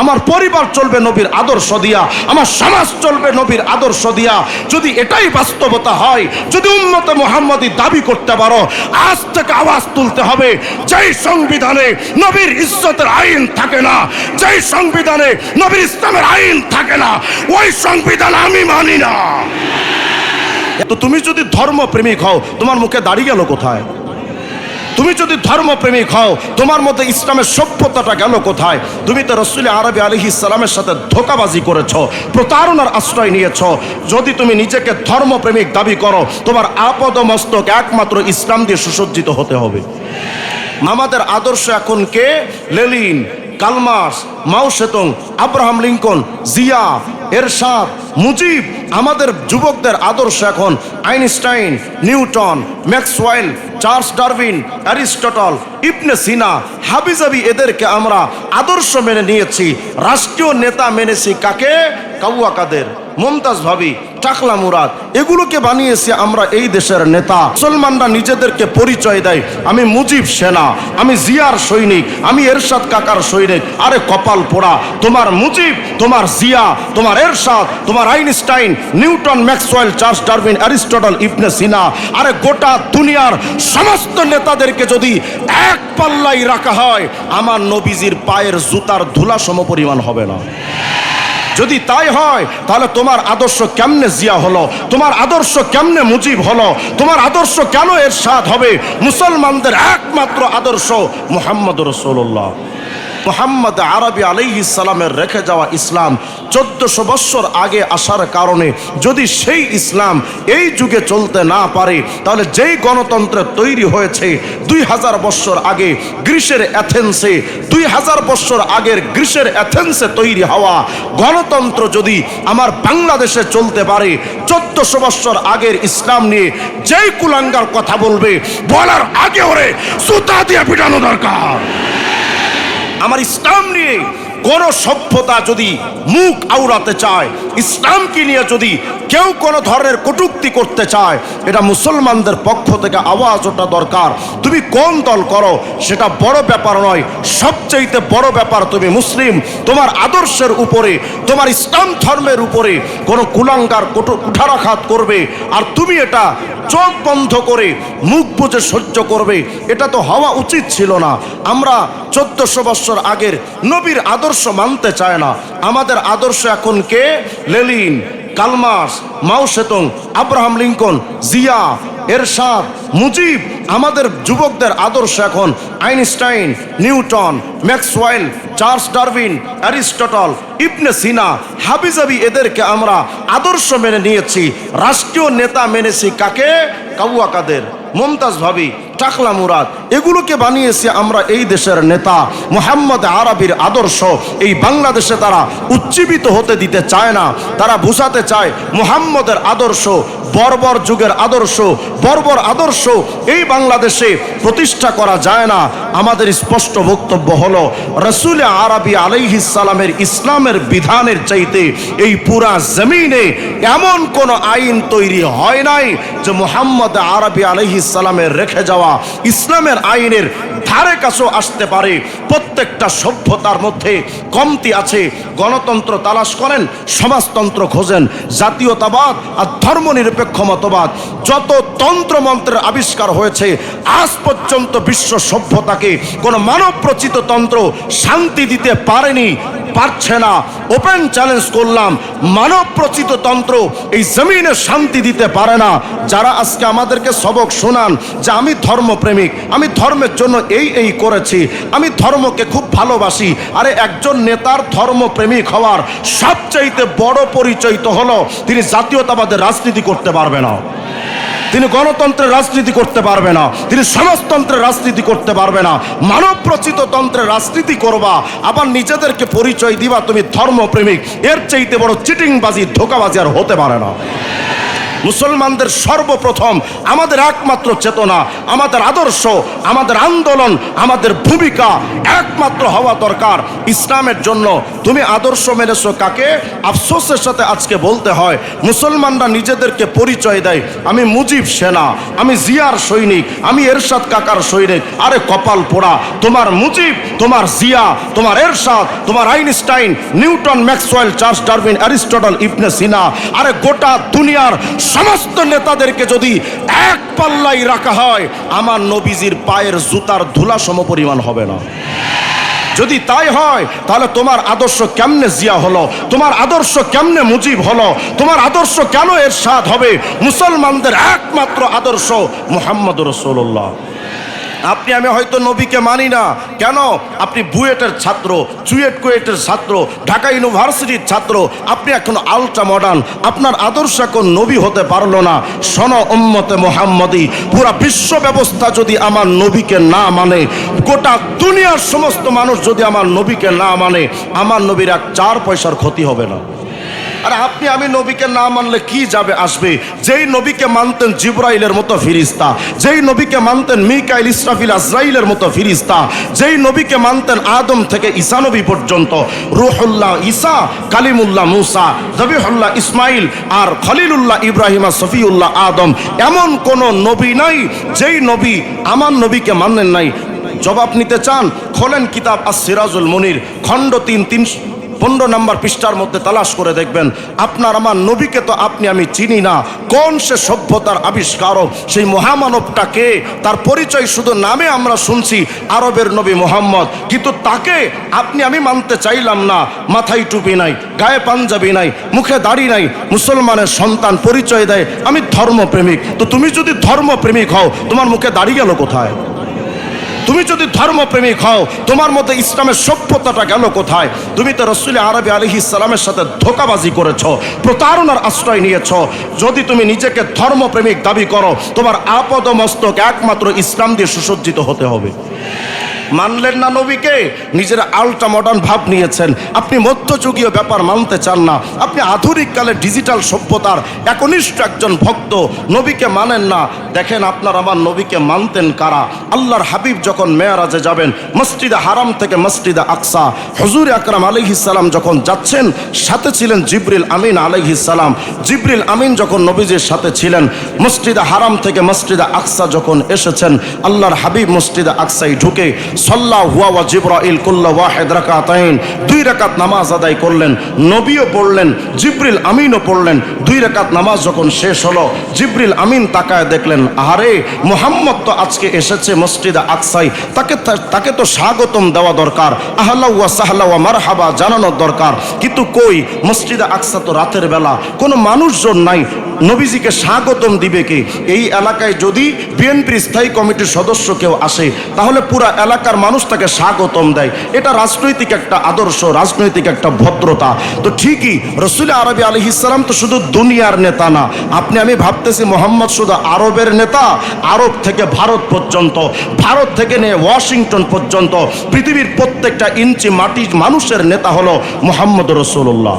আমার পরিবার চলবে নবীর আদর্শ দিয়া, আমার সমাজ চলবে নবীর আদর্শ দিয়া। যদি এটাই বাস্তবতা হয়, যদি উন্নত মোহাম্মদী দাবি করতে পারো, আজ থেকে আওয়াজ তুলতে হবে, যেই সংবিধানে নবীর ইজ্জতের আইন থাকে না, যেই সংবিধানে নবীর ইসলামের আইন থাকে না, ওই সংবিধান আমি মানি না। তো তুমি যদি ধর্মপ্রেমিক হও, তোমার মুখে দাঁড়িয়ে গেল কোথায়? তুমি যদি ধর্মপ্রেমিক হও, তোমার মধ্যে ইসলামের সভ্যতাটা গেল কোথায়? তুমি তো রসুল আরবি আলহি ইসলামের সাথে ধোকাবাজি করেছ, প্রতারণার আশ্রয় নিয়েছ। যদি তুমি নিজেকে ধর্মপ্রেমিক দাবি করো, তোমার আপদ মস্তক একমাত্র ইসলাম দিয়ে সুসজ্জিত হতে হবে। আমাদের আদর্শ এখন কে? Lenin, Karl Marx Mao Zedong Abraham Lincoln, Zia, Ershad, Mujib আমাদের যুবকদের আদর্শ এখন Einstein, Newton, Maxwell, Charles Darwin, Aristotle, Ibn Sina, হাবিজাবি এদেরকে আমরা আদর্শ মেনে নিয়েছি। রাষ্ট্রীয় নেতা মেনেছি কাকে? কাউয়া কাদের, মমতাজ ভাবি টাকলা মুরাদ, এগুলোকে বানিয়েছি আমরা এই দেশের নেতা। মুসলমানরা নিজেদেরকে পরিচয় দেয়, আমি মুজিব সেনা, আমি জিয়ার সৈনিক, আমি এরশাদ কাকার সৈনিক, আরে কপাল পোড়া, তোমার মুজিব, তোমার জিয়া, তোমার এরশাদ, তোমার Einstein, Newton, Maxwell, Charles Darwin, Aristotle, Ibn Sina, আরে গোটা দুনিয়ার সমস্ত নেতাদেরকে যদি এক পাল্লাই রাখা হয়, আমার নবীজির পায়ের জুতার ধুলা সমপরিমাণ হবে না। যদি তাই হয়, তাহলে তোমার আদর্শ কেমনে জিয়া হলো? তোমার আদর্শ কেমনে মুজিব হলো? তোমার আদর্শ কেন এর সাথ হবে? মুসলমানদের একমাত্র আদর্শ মুহাম্মদ রসুল্লাহ মোহাম্মদ আরবি আলাইহি সালামের রেখে যাওয়া ইসলাম চোদ্দশো বৎসর আগে আসার কারণে যদি সেই ইসলাম এই যুগে চলতে না পারে, তাহলে যেই গণতন্ত্র তৈরি হয়েছে দুই হাজার বৎসর আগে গ্রীসের অ্যাথেন্সে, দুই হাজার বৎসর আগের গ্রীসের অ্যাথেন্সে তৈরি হওয়া গণতন্ত্র যদি আমার বাংলাদেশে চলতে পারে, চোদ্দশো বৎসর আগের ইসলাম নিয়ে যেই কুলাঙ্গার কথা বলবে, বলার আগে ওরে সুতা দিয়ে পিটানো দরকার। আমার ইসলাম নিয়ে কোন সভ্যতা যদি মুখ আউড়াতে চায়, ইসলামকে নিয়ে যদি কেউ কোনো ধরনের কটুক্তি করতে চায়, এটা মুসলমানদের পক্ষ থেকে আওয়াজ ওঠা দরকার। তুমি কোন দল করো, সেটা বড় ব্যাপার নয়, সবচাইতে বড় ব্যাপার তুমি মুসলিম। তোমার আদর্শের উপরে, তোমার ইসলাম ধর্মের উপরে কোনো কুলাঙ্গার কুঠারাঘাত করবে, আর তুমি এটা চোখ বন্ধ করে, মুখ বুঝে সহ্য করবে, এটা তো হওয়া উচিত ছিল না। আমরা চোদ্দশো বৎসর আগের নবীর আদর্শ মানতে চায় না। আমাদের আদর্শ এখন কে? Lenin Karl Marx, Mao Zedong, Abraham Lincoln, Zia, Ershad, Mujib. আমাদের যুবকদের আদর্শ এখন Einstein, Newton, Maxwell, Charles Darwin, Aristotle, Ibn Sina, হাবিজাবি এদেরকে আমরা আদর্শ মেনে নিয়েছি। রাষ্ট্রীয় নেতা মেনেছি কাকে? কাউয়া কাদের মমতাজ ভাবি টাকলা মুরাদ, এগুলোকে বানিয়েছি আমরা এই দেশের নেতা মোহাম্মদ আরবির আদর্শ। এই বাংলাদেশে তারা উজ্জীবিত হতে দিতে চায় না। তারা বুঝাতে চায় মোহাম্মদের আদর্শ, বর্বর যুগের আদর্শ, বর্বর আদর্শ, এই বাংলাদেশে প্রতিষ্ঠা করা যায় না। আমাদের স্পষ্ট বক্তব্য হলো, রসুল আরবি আলাইহিসালামের ইসলামের বিধানের চাইতে এই পুরা জমিনে এমন কোন আইন তৈরি হয় নাই যে মোহাম্মদ আরবি আলাইহিসালামের রেখে যাওয়া ইসলামের আইনের ধারে কাছেও আসতে পারে। প্রত্যেকটা সভ্যতার মধ্যে কমতি আছে। গণতন্ত্র তালাশ করেন, সমাজতন্ত্র খোঁজেন, জাতীয়তাবাদ আর ধর্মনিরপেক্ষ মতবাদ। যত তন্ত্রমন্ত্রের আবিষ্কার হয়েছে, আজ পর্যন্ত বিশ্ব সভ্যতাকে কোনো মানব প্রচিত তন্ত্র শান্তি দিতে পারেনি, পারছে না। ওপেন চ্যালেঞ্জ করলাম মানব প্রচিত তন্ত্র এই জমিনে শান্তি দিতে পারে না। যারা আজকে আমাদেরকে সবক শোনান, যে আমি ধর্মপ্রেমিক। আমি ধর্মের জন্য এই এই করেছি। আমি ধর্মকে খুব ভালোবাসি। আরে একজন নেতার ধর্মপ্রেমিক হওয়ার সবচাইতে বড় পরিচয় তো হলো, তিনি জাতীয়তাবাদের রাজনীতি করতে পারবে না। তিনি গণতন্ত্রের রাজনীতি করতে পারবে না। তিনি সমাজতন্ত্রের রাজনীতি করতে পারবে না। মানব প্রচিত তন্ত্রের রাজনীতি করবা। আবার নিজেদেরকে পরিচয় দিবা তুমি ধর্মপ্রেমিক। এর চাইতে বড় চিটিংবাজি, ধোকাবাজি আর হতে পারে না। মুসলমানদের সর্বপ্রথম আমাদের একমাত্র চেতনা, আমাদের আদর্শ, আমাদের আন্দোলন, আমাদের ভূমিকা একমাত্র হওয়া দরকার। ইসলামের জন্য তুমি আদর্শ মেনেছো কাকে? আফসোসের সাথে আজকে বলতে হয়, মুসলমানরা নিজেদেরকে পরিচয় দেয়। আমি মুজিব সেনা, আমি জিয়ার সৈনিক, আমি এরশাদ কাকার সৈনিক। আরে কপাল পোড়া, তোমার মুজিব, তোমার জিয়া, তোমার এরশাদ, তোমার Einstein, Newton, Maxwell, Charles Darwin, Aristotle, Ibn Sina, আরে গোটা দুনিয়ার সমস্ত নেতাদেরকে যদি এক পাল্লাই রাখা হয়, আমার নবীজির পায়ের জুতার ধুলা সমপরিমাণ হবে না। যদি তাই হয়, তাহলে তোমার আদর্শ কেমনে জিয়া হলো? তোমার আদর্শ কেমনে মুজিব হলো? তোমার আদর্শ কেন এর সাদ হবে? মুসলমানদের একমাত্র আদর্শ মোহাম্মদ রসুল্লাহ আপনি, আমি হয়তো নবীকে মানি না। কেন? আপনি বুয়েটের ছাত্র, চুয়েট কুয়েটের ছাত্র, ঢাকা ইউনিভার্সিটির ছাত্র, আপনি এখন আলট্রা মডার্ন। আপনার আদর্শ এখন নবী হতে পারল না। সন উম্মতে মোহাম্মদী, পুরা বিশ্ব ব্যবস্থা যদি আমার নবীকে না মানে গোটা দুনিয়ার সমস্ত মানুষ যদি আমার নবীকে না মানে আমার নবীর এক চার পয়সার ক্ষতি হবে না। আর আপনি, আমি নবীকে না মানলে কি যাবে, আসবে? যেই নবীকে মানতেন জিব্রাইলের মতো ফিরিস্তা, যেই নবীকে মানতেন মিকাইল ইসরাফিল আজরাইলের মতো ফিরিস্তা, যেই নবীকে মানতেন আদম থেকে ঈসা নবী পর্যন্ত, রুহুল্লাহ ঈসা, কালিমুল্লাহ মুসা জবিহুল্লাহ ইসমাইল আর খলিলুল্লাহ ইব্রাহিমা সফিউল্লাহ আদম, এমন কোন নবী নাই যেই নবী আমার নবীকে মানেন নাই। জবাব নিতে চান? খোলেন কিতাব আর সিরাজুল মনির, খণ্ড তিন তিন পনেরো নম্বর পৃষ্ঠার মধ্যে তালাশ করে দেখবেন, আপনার আমার নবীকে তো আপনি আমি চিনি না, কোন সে সভ্যতার আবিষ্কারক, সেই মহামানবটাকে তার পরিচয় শুধু নামে আমরা শুনছি আরবের নবী মোহাম্মদ, কিন্তু তাকে আপনি আমি মানতে চাইলাম না, মাথায় টুপি নাই, গায়ে পাঞ্জাবি নাই, মুখে দাড়ি নাই, মুসলমানের সন্তান পরিচয় দেয়, আমি ধর্মপ্রেমিক, তো তুমি যদি ধর্মপ্রেমিক হও, তোমার মুখে দাড়ি গেল কোথায়? তুমি যদি ধর্মপ্রেমিক হও, তোমার মধ্যে ইসলামের সভ্যতাটা গেল কোথায়? তুমি তো রসুল আরবি আলহি ইসলামের সাথে ধোকাবাজি করেছ, প্রতারণার আশ্রয় নিয়েছ। যদি তুমি নিজেকে ধর্মপ্রেমিক দাবি করো, তোমার আপদ মস্তক একমাত্র ইসলাম দিয়ে সুসজ্জিত হতে হবে। মানলেন না নবীকে? নিজের আল্ট্রা মডার্ন ভাব নিয়েছেন। আপনি মধ্যযুগীয় ব্যাপার মানতে চান না। আপনি আধুনিক কালে ডিজিটাল সভ্যতার একনিষ্ঠ একজন ভক্ত। নবীকে মানেন না। দেখেন আপনার আমার নবীকে মানতেন কারা? আল্লাহর হাবিব যখন মেয়ারাজে যাবেন, মসজিদে হারাম থেকে মসজিদে আকসা। হজুর আকরাম আলহিসাল্লাম যখন যাচ্ছেন, সাথে ছিলেন জিবরিল আমিন আলহিসাল্লাম জিবরিল আমিন যখন নবীজির সাথে ছিলেন, মসজিদে হারাম থেকে মসজিদে আকসা যখন এসেছেন, আল্লাহর হাবিব মসজিদে আকসাই ঢুকে সল্লাহ হুয়া ওয়া জিব্রাইল কুল্লা ওয়াহেদ রাকাতাইন। দুই রাকাত নামাজ আদায় করলেন, নবীও পড়লেন, জিব্রিল আমিনও পড়লেন। দুই রাকাত নামাজ যখন শেষ হলো, জিব্রিল আমিন তাকায় দেখলেন আরে মোহাম্মদ তো আজকে এসেছে মসজিদে আকসাই, তাকে তাকে তো স্বাগতম দেওয়া দরকার আহলা ওয়া সাহলা ওয়া মারহাবা জানানোর দরকার। কিন্তু কই, মসজিদে আকসা তো রাতের বেলা, কোনো মানুষজন নাই নবীজিকে স্বাগতম দিবে কে? এই এলাকায় যদি বিএনপির স্থায়ী কমিটির সদস্য কেউ আসে, তাহলে পুরা এলাকার মানুষ তাকে স্বাগতম দেয়। এটা রাজনৈতিক একটা আদর্শ, রাজনৈতিক একটা ভদ্রতা। তো ঠিকই, রসুল আরবি আলী ইসলাম তো শুধু দুনিয়ার নেতা না, আপনি আমি ভাবতেছি মোহাম্মদ শুধু আরবের নেতা, আরব থেকে ভারত পর্যন্ত, ভারত থেকে নিয়ে ওয়াশিংটন পর্যন্ত, পৃথিবীর প্রত্যেকটা ইঞ্চি মাটির মানুষের নেতা হলো মোহাম্মদ রসুল্লাহ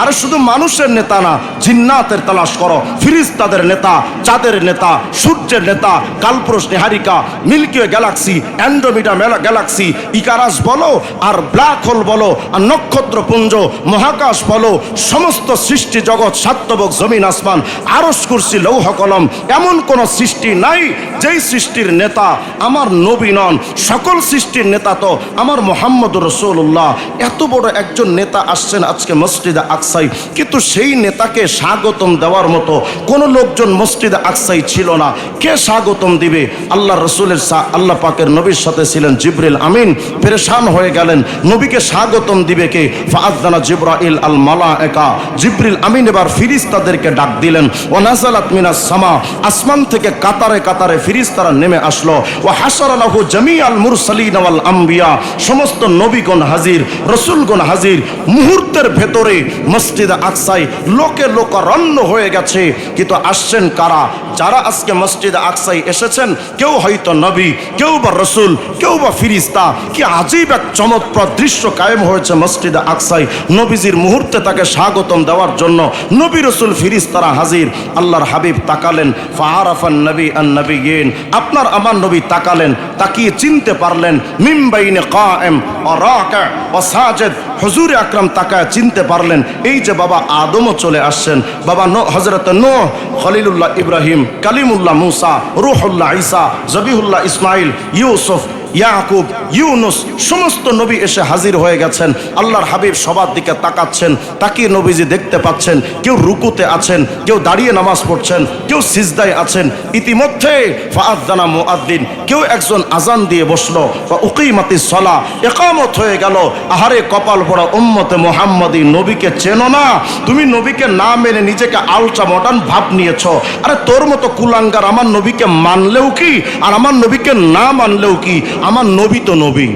আর শুধু মানুষের নেতা না, জিন্নাতের তালাশ করো। ফিরিজ তাদের নেতা, চাঁদের নেতা, সূর্যের নেতা, কালপুরুষ নিহারিকা Milky Way galaxy, Andromeda galaxy, Icarus বলো, আর ব্ল্যাক হোল বলো, আর নক্ষত্রপুঞ্জ, মহাকাশ বলো, সমস্ত সৃষ্টি জগৎ সাত্যবক জমিন, আসমান আরস কুরসি, লৌহ কলম, এমন কোন সৃষ্টি নাই যেই সৃষ্টির নেতা আমার নবী নন। সকল সৃষ্টির নেতা তো আমার মোহাম্মদ রসুল্লাহ এত বড় একজন নেতা আসছেন আজকে মসজিদে আকসাই। কিন্তু সেই নেতাকে স্বাগতম দেওয়ার মতো কোনো লোকজন মসজিদে আকসাই ছিল না। কে স্বাগতম দিবে? আল্লাহ রসুলের আল্লাহ পাকের নবীর সাথে ছিলেন জিব্রিল আমিন। পেরেশান হয়ে গেলেন। নবীকে স্বাগতম দিবে কে? ফাআদানা জিব্রাইল আল মালা একা জিব্রিল আমিন এবার ফিরিস্তাদেরকে ডাক দিলেন। ও নাজালাত মিনাস সামা। আসমান থেকে কাতারে কাতারে ফিরিস তারা নেমে আসলো। ও হাসারালাহু জামি আল মুরসালিন ওয়াল আম্বিয়া। সমস্ত নবীগণ হাজির, রসুলগণ হাজির। মুহূর্তের ভেতরে মসজিদ আকসাই লোকে লোকারণ্য হয়ে গেছে। কিন্তু আসছেন কারা? যারা আজকে মসজিদ আকসাই এসেছেন, কেউ হয়তো নবী, কেউ বা রসুল, কেউ বা ফিরিস্তা। কি আজীব এক চমৎপ্রদ দৃশ্য কায়েম হয়েছে মসজিদ আকসাই। নবীজির মুহূর্তে তাকে স্বাগতম দেওয়ার জন্য নবী, রসুল, ফিরিস্তারা হাজির। আল্লাহর হাবিব তাকালেন ফাহারাফান নবী আন নবী গেন আপনার আমার নবী তাকালেন, তাকিয়ে চিনতে পারলেন মিমবাইনে কায়েম ও রাকা ও সাজেদ। হুজুর আকরাম তাকায় চিনতে পারলেন এই যে বাবা আদমও চলে আসছেন, বাবা ন হজরত নো খলিলুল্লাহ ইব্রাহিম, কালিমুল্লাহ মুসা, রুহুল্লাহ ইসা জবিহুল্লাহ ইসমাইল, ইউসুফ, ইয়াকুব, ইউনুস, সমস্ত নবী এসে হাজির হয়ে গেছেন। আল্লাহর হাবিব সবার দিকে তাকাচ্ছেন, তাকিয়ে নবীজি দেখতে পাচ্ছেন, কেউ রুকুতে আছেন, কেউ দাঁড়িয়ে নামাজ পড়ছেন। কেউ সিজদায় আছেন, ইতিমধ্যে ফাআদানা মুআদ্দিন, কেউ একজন আজান দিয়ে বসল, বা উকিমাতি সলা একামত হয়ে গেল, আহারে কপাল পড়া উম্মতে মোহাম্মদী নবীকে চেনো না, তুমি নবীকে না মেনে নিজেকে আলট্রা মডার্ন ভাব নিয়েছ, আরে তোর মতো কুলাঙ্গার আমার নবীকে মানলেও কি, আর আমার নবীকে না মানলেও কি, আমার নবী তো নবী।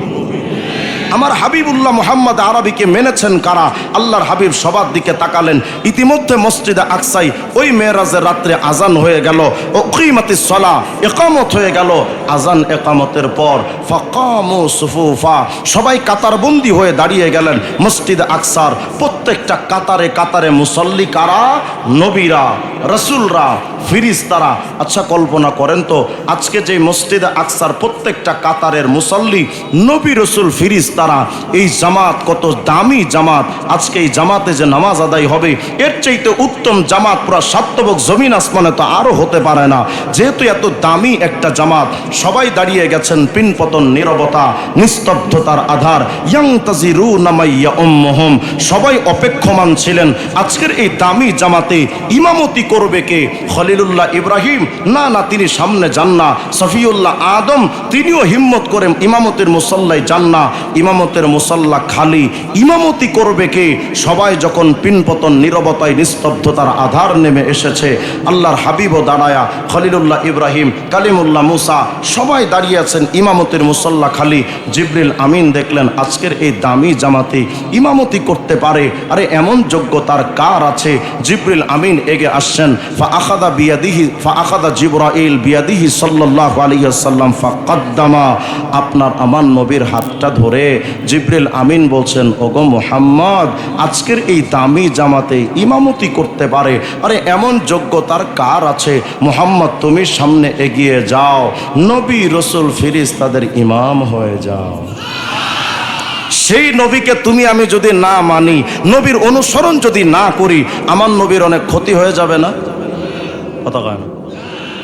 আমার হাবিবুল্লাহ মোহাম্মদ আরবিকে মেনেছেন কারা? আল্লাহর হাবিব সবার দিকে তাকালেন। ইতিমধ্যে মসজিদে আকসাই ওই মেয়েরাজের রাত্রে আজান হয়ে গেল। ও কিমাতি সলা একামত হয়ে গেল। আজান একামতের পর ফাকামু সুফুফা, সবাই কাতারবন্দি হয়ে দাঁড়িয়ে গেলেন মসজিদ আকসার। প্রত্যেকটা কাতারে কাতারে মুসল্লি কারা? নবীরা, রসুলরা, ফিরিস্তারা। আচ্ছা কল্পনা করেন তো, আজকে যে মসজিদে আকসার প্রত্যেকটা কাতারের মুসল্লি নবী, রসুল ফিরিস্তারা এই জামাত কত দামি জামাত। আজকে এই জামাতে যে নামাজ আদায় হবে, এর চাইতে উত্তম জামাত পুরা সাত্যবক জমিন আসমানে তো আরও হতে পারে না। যেহেতু এত দামি একটা জামাত, সবাই দাঁড়িয়ে গেছেন পিনপতন, নীরবতা, নিস্তব্ধতার আধার। ইয়াং তাজিরু নামাইয়া উম্মহম, সবাই অপেক্ষমান ছিলেন, আজকের এই দামি জামাতে ইমামতি করবে কে? খলিলুল্লাহ ইব্রাহিম? না না, তিনি সামনে যান না। সফিউল্লাহ আদম, তিনিও হিম্মত করে ইমামতের মুসল্লায় যান না। ইমামতের মুসল্লা খালি ইমামতি করবে কে? সবাই যখন পিনপতন, নীরবতায়, নিস্তব্ধতার আধার নেমে এসেছে, আল্লাহর হাবিবও দাঁড়ায়া খলিলুল্লাহ ইব্রাহিম, কালিমুল্লাহ মুসা, সবাই দাঁড়িয়ে আছেন ইমামতের মুসল্লা খালি। জিব্রিল আমিন দেখলেন, আজকের এই দামি জামাতে ইমামতি করতে পারে। আরে এমন যোগ্যতার কার আছে? জিব্রিল আমিন এগে আসছেন, ফা আখাদা বিয়াদিহি, ফা আখাদা জিব্রাইল বিয়াদিহি সাল্লাল্লাহু আলাইহি সাল্লাম ফা কদ্দামা, আপনার আমার নবীর হাতটা ধরে জিব্রিল আমিন বলছেন, ওগো মোহাম্মদ, আজকের এই দামি জামাতে ইমামতি করতে পারে। আরে এমন যোগ্যতার কার আছে? মোহাম্মদ, তুমি সামনে এগিয়ে যাও। নবী রসুল ফিরিস তাদের ইমাম হয়ে যাও। সেই নবীকে তুমি, আমি যদি না মানি, নবীর অনুসরণ যদি না করি, আমার নবীর অনেক ক্ষতি হয়ে যাবে না? কথা কয় না।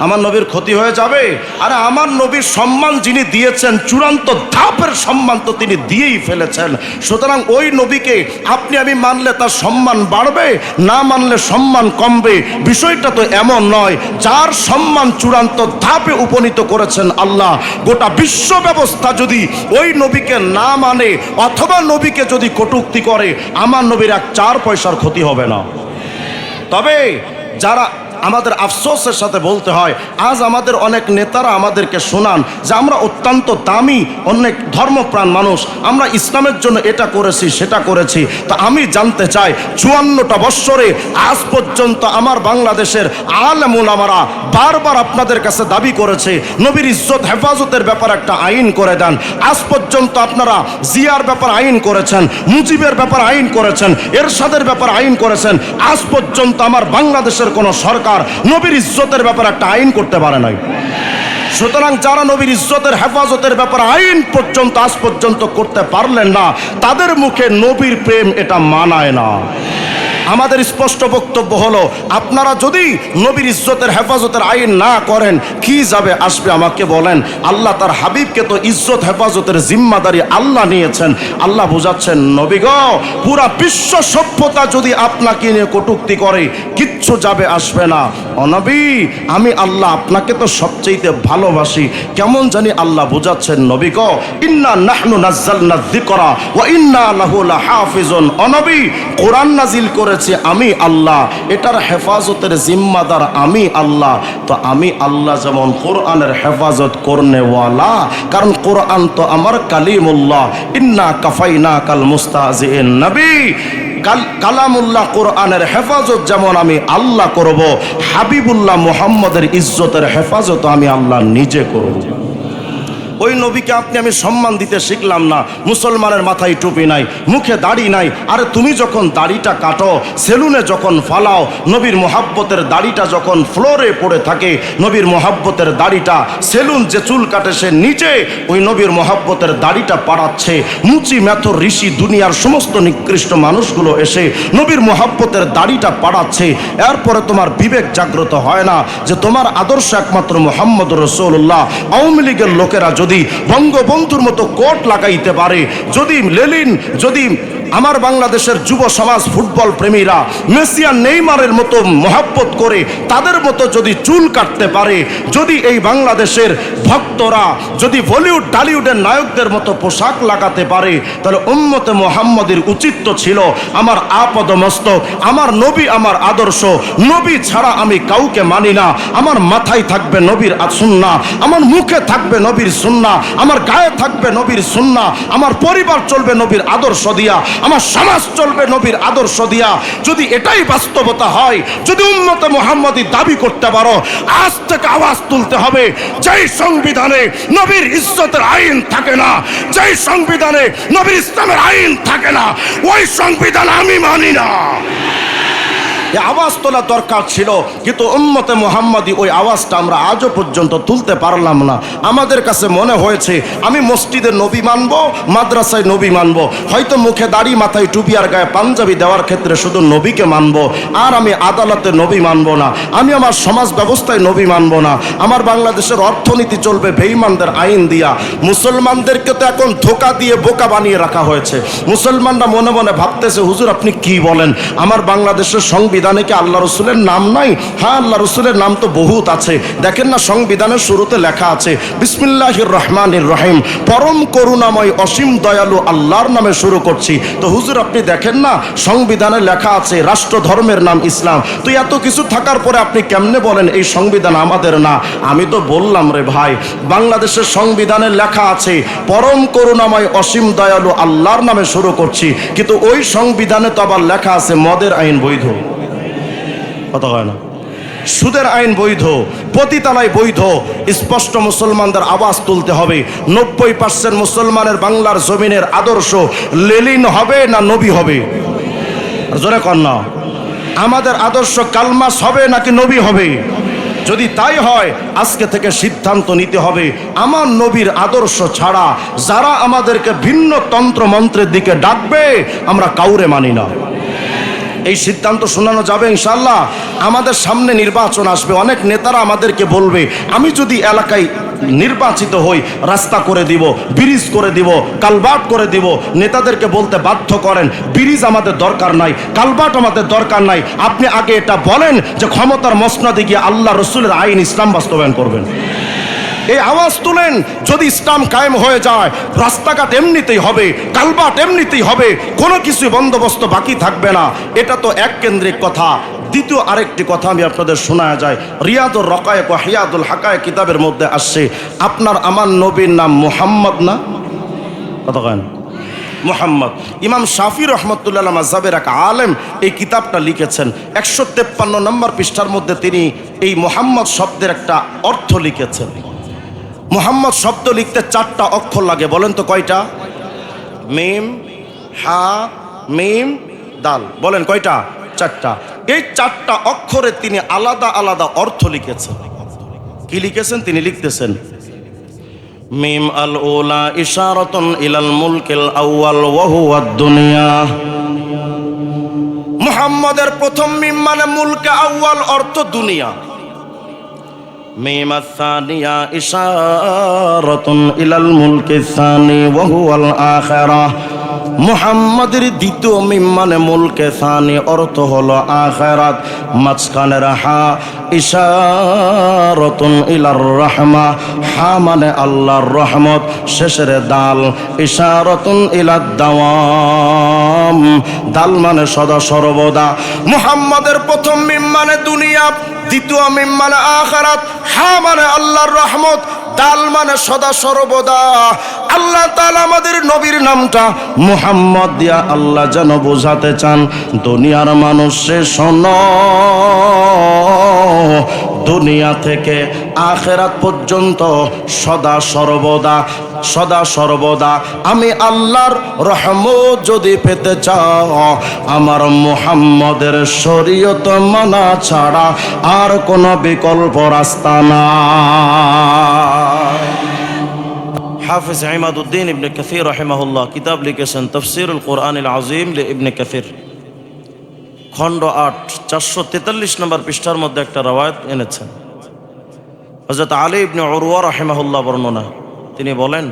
আমার নবীর ক্ষতি হয়ে যাবে আর আমার নবীর সম্মান যিনি দিয়েছেন, চূড়ান্ত ধাপের সম্মান তো তিনি দিয়েই ফেলেছেন। সুতরাং ওই নবীকে আপনি আমি মানলে তার সম্মান বাড়বে, না মানলে সম্মান কমবে। বিষয়টা তো এমন নয়, যার সম্মান চূড়ান্ত ধাপে উপনীত করেছেন আল্লাহ, গোটা বিশ্ব ব্যবস্থা যদি ওই নবীকে না মানে অথবা নবীকে যদি কটুক্তি করে, আমার নবীর এক চার পয়সার ক্ষতি হবে না। তবে যারা আমাদের আফসোসের সাথে বলতে হয়, আজ আমাদের অনেক নেতারা আমাদেরকে শোনান যে আমরা অত্যন্ত দামি, অনেক ধর্মপ্রাণ মানুষ, আমরা ইসলামের জন্য এটা করেছি, সেটা করেছি। তা আমি জানতে চাই, চুয়ান্নটা বৎসরে আজ পর্যন্ত আমার বাংলাদেশের আলেমুল আমারা বারবার আপনাদের কাছে দাবি করেছে, নবীর ইজ্জত, হেফাজতের ব্যাপারে একটা আইন করে দেন। আজ পর্যন্ত আপনারা জিয়ার ব্যাপার আইন করেছেন, মুজিবের ব্যাপার আইন করেছেন, এরশাদের ব্যাপার আইন করেছেন, আজ পর্যন্ত আমার বাংলাদেশের কোনো সরকার নবীর ইজ্জতের ব্যাপারে একটা আইন করতে পারে নাই। সুতরাং যারা নবীর ইজ্জতের হেফাজতের ব্যাপারে আইন পর্যন্ত, আজ পর্যন্ত করতে পারলেন না, তাদের মুখে নবীর প্রেম এটা মানায় না। আমাদের স্পষ্ট বক্তব্য হলো, আপনারা যদি নবীর ইজ্জতের হেফাজতের আইন না করেন, কি যাবে, আসবে আমাকে বলেন। আল্লাহ তার হাবিবকে তো ইজ্জত, হেফাজতের জিম্মাদারি আল্লাহ নিয়েছেন। আল্লাহ বোঝাচ্ছেন নবীগ পুরা বিশ্ব সভ্যতা যদি আপনাকে নিয়ে কটুক্তি করে, কিচ্ছু যাবে, আসবে না। অনবী আমি আল্লাহ আপনাকে তো সবচেয়ে ভালোবাসি। কেমন জানি আল্লাহ বোঝাচ্ছেন নবীগ ইন্না নাহনু নাজ্জালনা করা ও ইন্না লাহু লাহাফিজুন। অনবী কোরআন নাজিল করেছি আমি আল্লাহ, এটার হেফাজতের জিম্মাদার আমি আল্লাহ। তো আমি আল্লাহ যেমন কোরআনের হেফাজত করনেওয়ালা, কারণ কোরআন তো আমার কালিমুল্লাহ। ইন্না কাফাইনা কাল কাল- কালামুল্লাহ কোরআনের হেফাজত যেমন আমি আল্লাহ করব, হাবিবুল্লাহ মুহাম্মদের ইজ্জতের হেফাজত আমি আল্লাহ নিজে করব। ওই নবীকে আপনি আমি সম্মান দিতে শিখলাম না। মুসলমানের মাথায় টুপি নাই, মুখে দাড়ি নাই। আরে তুমি যখন দাড়িটা কাটো, সেলুনে যখন ফালাও, নবীর মোহাব্বতের দাড়িটা যখন ফ্লোরে পড়ে থাকে, নবীর মোহাব্বতের দাড়িটা সেলুন যে চুল কাটে সে নিচে, ওই নবীর মোহাব্বতের দাড়িটা পাড়াচ্ছে। মুচি মেথর ঋষি দুনিয়ার সমস্ত নিকৃষ্ট মানুষগুলো এসে নবীর মোহাব্বতের দাড়িটা পাড়াচ্ছে। এরপরে তোমার বিবেক জাগ্রত হয় না যে তোমার আদর্শ একমাত্র মোহাম্মদ রসৌল্লাহ। আওয়ামী লীগের লোকেরা যদি বঙ্গবন্ধুর মতো কোট লাগাইতে পারে যদি লেলিন যদি আমার বাংলাদেশের যুব সমাজ ফুটবল প্রেমীরা মেসিয়া নেইমারের মতো মহাব্বত করে তাদের মতো যদি চুল কাটতে পারে, যদি এই বাংলাদেশের ভক্তরা, যদি বলিউড, টালিউডের নায়কদের মতো পোশাক লাগাতে পারে, তাহলে উম্মতে মোহাম্মদের উচিত তো ছিল আমার আপদ মস্তক আমার নবী আমার আদর্শ, নবী ছাড়া আমি কাউকে মানি না, আমার মাথায় থাকবে নবীর সুন্না, আমার মুখে থাকবে নবীর সুন্না, আমার গায়ে থাকবে নবীর সুন্না, আমার পরিবার চলবে নবীর আদর্শ দিয়া আমার সমাজ চলবে নবীর আদর্শ দিয়া। যদি এটাই বাস্তবতা হয়, যদি উন্নত মোহাম্মদী দাবি করতে পারো, আজ থেকে আওয়াজ তুলতে হবে, যেই সংবিধানে নবীর ইজ্জতের আইন থাকে না, যেই সংবিধানে নবীর ইসলামের আইন থাকে না, ওই সংবিধান আমি মানি না। এ আওয়াজ তোলা দরকার ছিল, কিন্তু উম্মতে মোহাম্মদী ওই আওয়াজটা আমরা আজও পর্যন্ত তুলতে পারলাম না। আমাদের কাছে মনে হয়েছে, আমি মসজিদে নবী মানবো, মাদ্রাসায় নবী মানবো, হয়তো মুখে দাড়ি, মাথায় টুপি আর গায়ে পাঞ্জাবি দেওয়ার ক্ষেত্রে শুধু নবীকে মানবো, আর আমি আদালতে নবী মানবো না, আমি আমার সমাজ ব্যবস্থায় নবী মানবো না, আমার বাংলাদেশের অর্থনীতি চলবে বেঈমানদের আইন দিয়া, মুসলমানদেরকে তো এখন ধোকা দিয়ে বোকা বানিয়ে রাখা হয়েছে। মুসলমানরা মনে মনে ভাবতেছে, হুজুর আপনি কি বলেন? আমার বাংলাদেশের সংবিধানে কি আল্লাহ রসুলের নাম নাই? হ্যাঁ আল্লাহ রসুলের নাম তো বহুত আছে। দেখেন না, সংবিধানের শুরুতে লেখা আছে, বিসমিল্লাহির রহমানির রহিম, পরম করুণাময় অসীম দয়ালু আল্লাহর নামে শুরু করছি। তো হুজুর, আপনি দেখেন না, সংবিধানে লেখা আছে রাষ্ট্র ধর্মের নাম ইসলাম। তো এত কিছু থাকার পরে আপনি কেমনে বলেন, এই সংবিধান আমাদের না? আমি তো বললাম রে ভাই, বাংলাদেশের সংবিধানে লেখা আছে, পরম করুণাময় অসীম দয়ালু আল্লাহর নামে শুরু করছি। কিন্তু ওই সংবিধানে তো আবার লেখা আছে, মদের আইন বৈধ। কথা হয় না। সুদের আইন বৈধ, পতিতালায় বৈধ, স্পষ্ট মুসলমানদের আওয়াজ তুলতে হবে। নব্বই পার্সেন্ট মুসলমানের বাংলার জমিনের আদর্শ লেলিন হবে না নবী হবে? জোরে না। আমাদের আদর্শ কালমাস হবে নাকি নবী হবে? যদি তাই হয়, আজকে থেকে সিদ্ধান্ত নিতে হবে, আমার নবীর আদর্শ ছাড়া যারা আমাদেরকে ভিন্ন তন্ত্র মন্ত্রের দিকে ডাকবে, আমরা কাউরে মানি না। এই সিদ্ধান্ত শোনানো যাবে ইনশাল্লাহ আমাদের সামনে নির্বাচন আসবে, অনেক নেতারা আমাদেরকে বলবে, আমি যদি এলাকায় নির্বাচিত হই, রাস্তা করে দিব, ব্রিজ করে দিব কালবাট করে দিব। নেতাদেরকে বলতে বাধ্য করেন, ব্রিজ আমাদের দরকার নাই কালবাট আমাদের দরকার নাই। আপনি আগে এটা বলেন যে ক্ষমতার মসনাদে গিয়ে আল্লাহ রসুলের আইন ইসলাম বাস্তবায়ন করবেন। এই আওয়াজ তুলেন, যদি ইসলাম কায়েম হয়ে যায়, রাস্তাঘাট এমনিতেই হবে, কালবাট এমনিতেই হবে, কোনো কিছু বন্দোবস্ত বাকি থাকবে না। এটা তো এক কেন্দ্রিক কথা। দ্বিতীয় আরেকটি কথা আমি আপনাদের শোনা যায় রিয়াদুল রকায়ক ও হিয়াদুল হাকায় কিতাবের মধ্যে আসছে, আপনার আমার নবীর নাম মুহাম্মদ না? কথা কেন মুহাম্মদ। ইমাম শাফি রহমতুল্লাহ মাজাবের এক আলেম এই কিতাবটা লিখেছেন। একশো তেপ্পান্ন নম্বর পৃষ্ঠার মধ্যে তিনি এই মোহাম্মদ শব্দের একটা অর্থ লিখেছেন। মোহাম্মদ শব্দ লিখতে চারটা অক্ষর লাগে, বলেন তো কয়টা? মিম, হা, মিম, দাল, বলেন কয়টা? চারটা। এই চারটা অক্ষরে তিনি আলাদা আলাদা অর্থ লিখেছেন। কি লিখেছেন? তিনি লিখতেছেন, মিম আল ওলা ইশারাতুন ইলাল মুলকিল আউয়াল ওয়া হুয়া দুনিয়া। মুহাম্মাদের প্রথম মিম মানে মুলকে আউয়াল অর্থ দুনিয়া। ميم الثانية إشارة إلى الملك الثاني وهو الآخرة মুহাম্মাদের দ্বিতীয় মিম মানে মুলকে সানি অর্থ হলো আখেরাত মাঝখানের হা ইশারতুন ইলার রহমা হা মানে আল্লাহর রহমত শেষের দাল ইশারতুন ইলাদ দাওয়াম দাল মানে সদা সর্বদা মুহাম্মাদের প্রথম মিম মানে দুনিয়া দ্বিতীয় মিম মানে আখারাত হা মানে আল্লাহর রহমত, দাল মানে সদা সর্বদা। আল্লাহ তাল আমাদের নবীর নামটা মুহাম্মদ দিয়া আল্লাহ যেন বোঝাতে চান, দুনিয়ার মানুষে শোন। দুনিয়া থেকে আখেরাত পর্যন্ত সদা সর্বদা সদা সর্বদা। আমি আল্লাহর রহমত যদি পেতে চাও, আমার মুহাম্মদের শরীয়ত মানা ছাড়া আর কোনো বিকল্প রাস্তা না হাফিজ ইমাদুদ্দিন ইবনে কাসির রহেমাহুল্লাহ কিতাব লিখেছেন, তফসিরুল কোরআনিল আজিম ইবনে কাসির। খণ্ড আট, চারশো তেতাল্লিশ নম্বর পৃষ্ঠার মধ্যে একটা রওয়ায়ত এনেছেন। হজরত আলী ইবনে অরুয়া রহেমাহুল্লাহ বর্ণনা। তিনি বলেন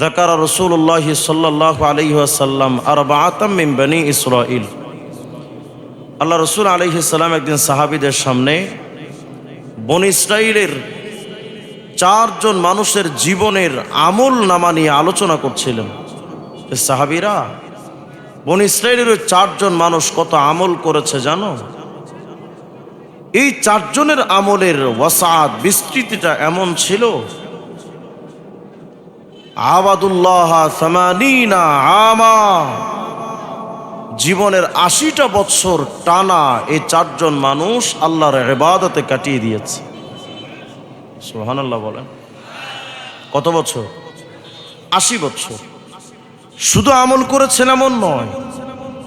জাকারা রসুল্লাহ সাল্লাহ আলী আসাল্লাম আর বাতামিম বনি ইসরাইল আল্লাহ রসুল আলহিসাল্লাম একদিন সাহাবিদের সামনে বন ইসরাইলের চারজন মানুষের জীবনের আমল নামা নিয়ে আলোচনা করছিলেন। সাহাবিরা বন ইসরায়েলের ওই চারজন মানুষ কত আমল করেছে জানো? এই চারজনের আমলের ওয়াসাদ বিস্তৃতিটা এমন ছিল। আবাদুল্লাহ সামানিনা আমা। জীবনের আশিটা বৎসর টানা এই চারজন মানুষ আল্লাহর এবাদতে কাটিয়ে দিয়েছে। সোহানাল্লাহ বলেন। কত বছর আশি বছর শুধু আমল করেছেন এমন নয়,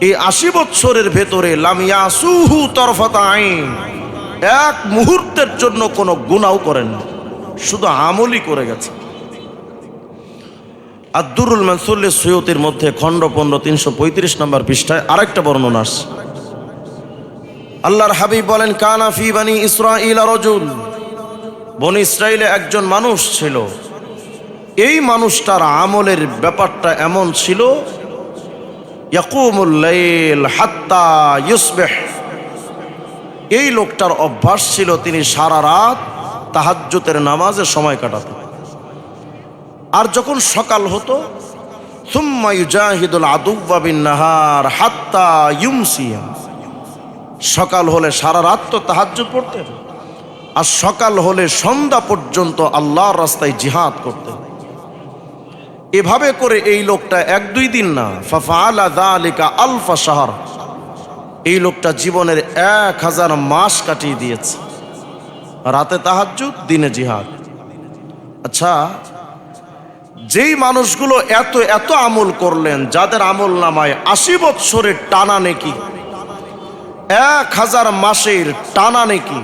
এই আশি বৎসরের ভেতরে লামিয়া সুহু তরফাতা আইন, এক মুহূর্তের জন্য কোনো গুণাও করেন না, শুধু আমলই করে গেছে। আব্দুরুল মানসুল্লি সৈয়তির মধ্যে খণ্ড পনেরো, তিনশো পঁয়ত্রিশ নম্বর পৃষ্ঠায় আরেকটা বর্ণনা আসছে। আল্লাহর হাবিব বলেন, কানা ফি বানি ইসরাইল রজুল। বন ইসরায়েলে একজন মানুষ ছিল এই মানুষটার আমলের ব্যাপারটা এমন ছিল হাত্তা ইউসবেহ। এই লোকটার অভ্যাস ছিল তিনি সারা রাত তাহাজ্জুতের নামাজে সময় কাটাতেন। আর যখন সকাল হতো নাহার হাত্তা ইউমসিয়া সকাল হলে সারা রাত তো তাহাজ্জুদ পড়তেন, আর সকাল হলে সন্ধ্যা পর্যন্ত আল্লাহর রাস্তায় জিহাদ করতেন। এভাবে করে এই লোকটা এক দুই দিন না ফাফা ফাফালা দালিকা আলফা সাহার এই লোকটা জীবনের এক হাজার মাস কাটিয়ে দিয়েছে। রাতে তাহাজ্জুদ, দিনে জিহাদ। আচ্ছা যেই মানুষগুলো এত এত আমল করলেন, যাদের আমল নামায় আশি বৎসরের টানা নেকি, এক হাজার মাসের টানা নেকি,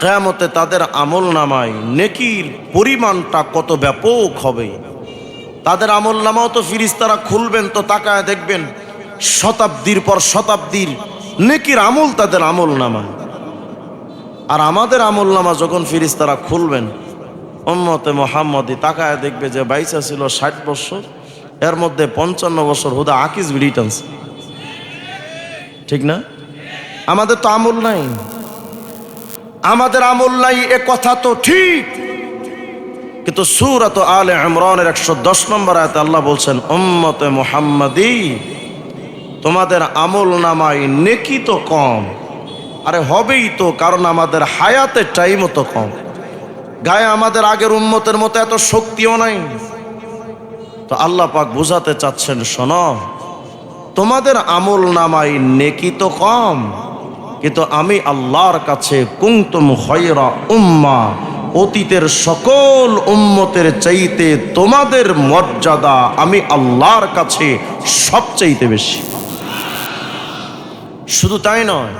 কেয়ামতে তাদের আমল নামায় নেকির পরিমাণটা কত ব্যাপক হবে? তাদের আমল নামাও তো ফিরিস্তারা খুলবেন তো তাকায় দেখবেন শতাব্দীর পর শতাব্দীর নেকির আমল তাদের আমল নামা। আর আমাদের আমল নামা যখন ফিরিস্তারা খুলবেন, উম্মতে মোহাম্মদী তাকায় দেখবে যে বাইসা ছিল ষাট বছর, এর মধ্যে পঞ্চান্ন বছর হুদা আকিস বিড়ি ঠিক না? আমাদের তো আমল নাই। আমাদের আমল নাই, এ কথা তো ঠিক। কিন্তু সুরাত আলে ইমরানের একশো দশ নম্বর আয়তে আল্লাহ বলছেন, উম্মতে মোহাম্মদি, তোমাদের আমল নামাই নেকি তো কম, আরে হবেই তো, কারণ আমাদের হায়াতের টাইমও তো কম। গায়ে আমাদের আগের উম্মতের মতো এত শক্তিও নাই। তো আল্লাহ পাক বুঝাতে চাচ্ছেন, শোনো, তোমাদের আমল নামাই নেকি তো কম, কিন্তু আমি আল্লাহর কাছে কুংতুম খয়রা উম্মা অতীতের সকল উম্মতের চাইতে তোমাদের মর্যাদা আমি আল্লাহর কাছে সবচাইতে বেশি। শুধু তাই নয়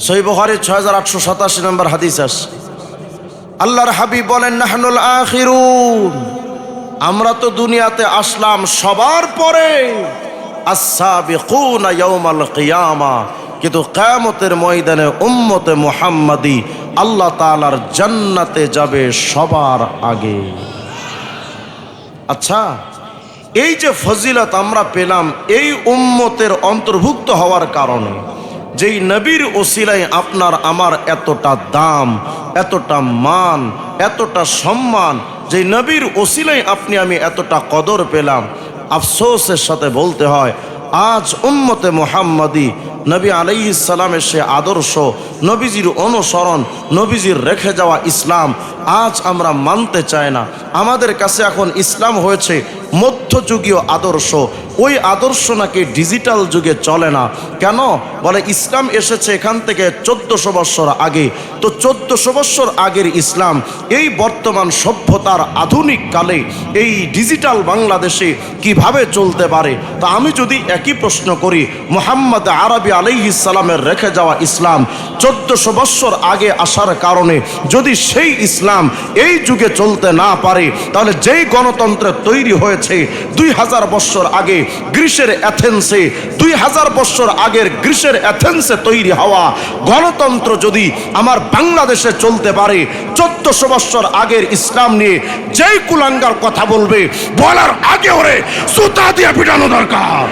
সই বহারের ছয় হাজার আটশো সাতাশি নম্বর হাদিস আস আল্লাহর হাবিব বলেন, নাহনুল আখিরুন। আমরা তো দুনিয়াতে আসলাম সবার পরে। কিয়ামা। কিন্তু কিয়ামতের ময়দানে উম্মতে মুহাম্মাদি আল্লাহ তাআলার জান্নাতে যাবে সবার আগে। আচ্ছা এই যে ফজিলত আমরা পেলাম এই উম্মতের অন্তর্ভুক্ত হওয়ার কারণে, যেই নবীর ওসিলায় আপনার আমার এতটা দাম, এতটা মান, এতটা সম্মান, যেই নবীর ওসিলায় আপনি আমি এতটা কদর পেলাম, আফসোসের সাথে বলতে হয় আজ উম্মতে মোহাম্মদি নবী আলাই ইসালামের সে আদর্শ, নবীজির অনুসরণ, নবীজির রেখে যাওয়া ইসলাম আজ আমরা মানতে চাই না। আমাদের কাছে এখন ইসলাম হয়েছে মধ্যযুগীয় আদর্শ। ওই আদর্শ নাকি ডিজিটাল যুগে চলে না। কেন? বলে ইসলাম এসেছে এখান থেকে চোদ্দশো বৎসর আগে। তো চোদ্দশো বৎসর আগের ইসলাম, এই বর্তমান সভ্যতার আধুনিক কালে এই ডিজিটাল বাংলাদেশে কীভাবে চলতে পারে? তা আমি যদি একই প্রশ্ন করি? মোহাম্মদ আরবি আলাইহিসালামের রেখে যাওয়া ইসলাম চোদ্দশো বৎসর আগে আসার কারণে যদি সেই ইসলাম এই যুগে চলতে না পারে, তাহলে যেই গণতন্ত্র তৈরি হয়েছে দুই হাজার বৎসর আগে গ্রীসের অ্যাথেন্সে, দুই হাজার বৎসর আগের গ্রীসের অ্যাথেন্সে তৈরি হওয়া গণতন্ত্র যদি আমার বাংলাদেশে চলতে পারে, চোদ্দশো বৎসর আগের ইসলাম নিয়ে যেই কুলাঙ্গার কথা বলবে, বলার আগে ওরে সুতা দিয়ে পিটানো দরকার।